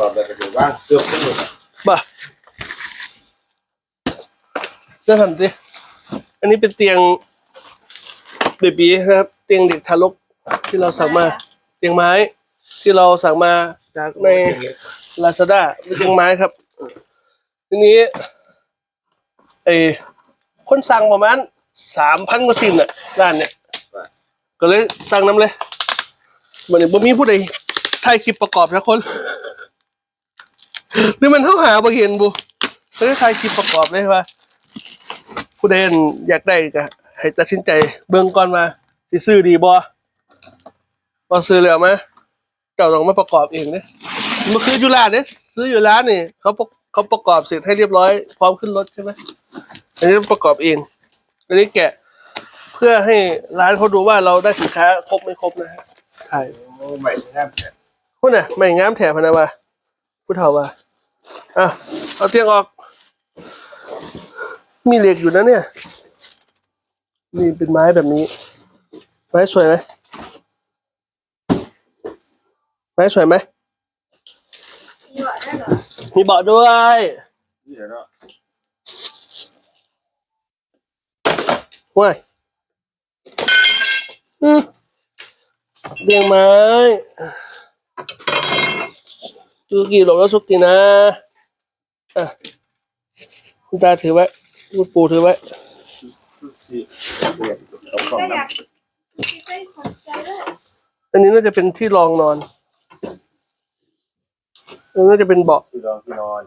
รอบแบบกระดูกว่างเกือบทั้งหมดบ่นสิอันนี้เป็นเตียงเบบีนะครับ เตียงเด็กทารกที่เราสั่งมาเตียงไม้ที่เราสั่งมาจากในลาซาด้าเป็นเตียงไม้ครับ ทีนี้ไอ้คนสั่งประมาณสามพันกว่าสินอะร้านเนี่ยก็เลยสั่งน้ำเลยมันนี้บ่มีผู้ใดถ่ายคลิปประกอบนะคน นี่มันเท่าหาบ่เห็นบุก็เลยถ่ายคลิปประกอบเลยว่าผู้ใดอยากได้ก็ให้ตัดสินใจเบิ่งก่อนว่าสิซื้อดีบ่บ่ซื้อแล้วไหมเจ้าต้องมาประกอบเองเด้มันคืออยู่ร้านเด้ซื้ออยู่ร้านนี่เขาประเขาประกอบเสร็จให้เรียบร้อยพร้อมขึ้นรถใช่ไหมอันนี้ประกอบเองอันนี้แกะเพื่อให้ร้านเขาดูว่าเราได้สินค้าครบไม่ครบนะฮะใช่โอ้ใหม่แน่แน่พูดน่ะไม่งามแถบพะนะว่า พูดเท่าว่าอะเอาเตียงออก มีเหล็กอยู่นะเนี่ย นี่เป็นไม้แบบนี้ ไม้สวยไหมไม้สวยไหมมีวะด้เหรอมีเบาะด้วยเว้ายเตียงไม้ สุกี้หลบแล้วสุกี้นะอะคุณตาถือไว้คุณปู่ถือไว้ที่เรียากที่เป็นขนใจด้วยอันนี้น่าจะเป็นที่รองนอนอันนี้น่าจะเป็นเบาะ ที่นอนที่นอน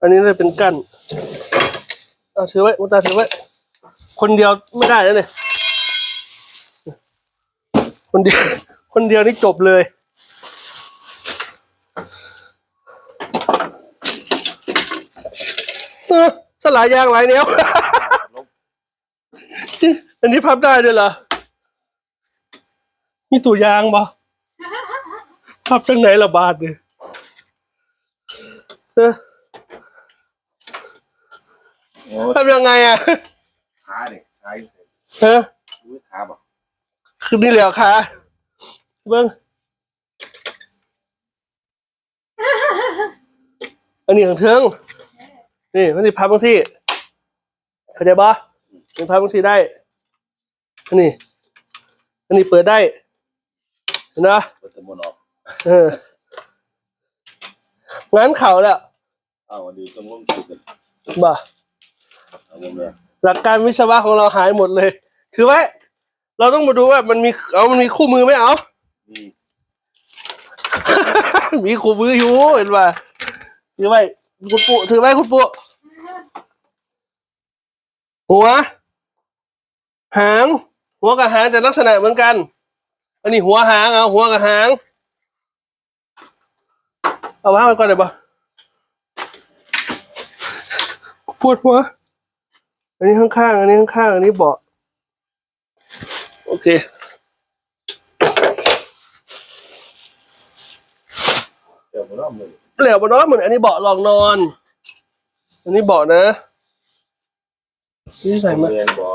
อันนี้น่าจะเป็นกั้นเอาถือไว้คุณตาถือไว้ คนเดียวไม่ได้แล้วเนี่ย คนเดียว คนเดียวนี่จบเลย เออสลายยางหลายแนว อันนี้พับได้ด้วยเหรอ มีตัวยางปะพับจังไหนละบาทเนี่ยเออโอ้ทำยังไงอะขาเนี่ยขาอยู่เอออุ้ยขาบอกคือนี่เหลียวค่ะเบิ้งอันนี้ของเทิง นี่มันจะพับบางที่เข้าใจปะมันพับบางที่ได้อันนี้อันนี้เปิดได้เห็นปะเปิดตะมนออกเอองั้นเข่าแล้วอ้าววันนี้ต้องลงทุนกันบ่เอาผมเนี่ยหลักการวิศวะของเราหายหมดเลยถือไว้เราต้องมาดูว่ามันมีเอามันมีคู่มือไหมเอานี่มีคู่มืออยู่เห็นป่ะถือไว้คุณปู่ถือไว้คุณปู่ หัว หาง หัวกับหางจะลักษณะเหมือนกัน อันนี้หัวหางเอาหัวกับหาง เอาวางไว้ก่อนเลยปะปวดหัว อันนี้ข้างๆ อันนี้ข้างๆ อันนี้เบาะโอเคเดี๋ยวผมเอามือเหลวบนน้อยเหมือนอันนี้เบาะรองนอน อันนี้เบาะนะ นี่ใส่มาเรียนบ่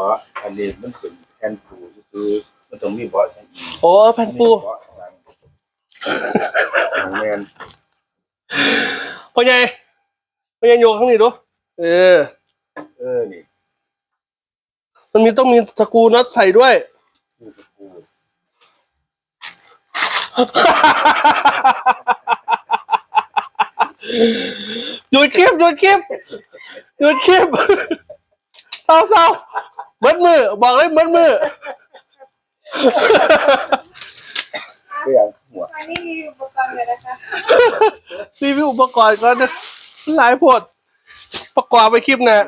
อันนี้มันเป็นแผ่นปูคือมันต้องมีบ่อใส่อีกโอ้แผ่นปูบ่อข้างหลังของแมนพ่อใหญ่พ่อใหญ่โยกข้างนี้ดูเออ เออนี่มันมีต้องมีสกรูน็อตใส่ด้วยคือสกูหยุดคลิปหยุดคลิปหยุดคลิปเศ ร้าเศร้าเบิดมือ บอกเลยเบิดมือ เรื่องหัวอันนี้มีอุปกรณ์เลยนะคะรีวิวอุปกรณ์ก่อนนะหลายโพดประกอบไปคลิปนะ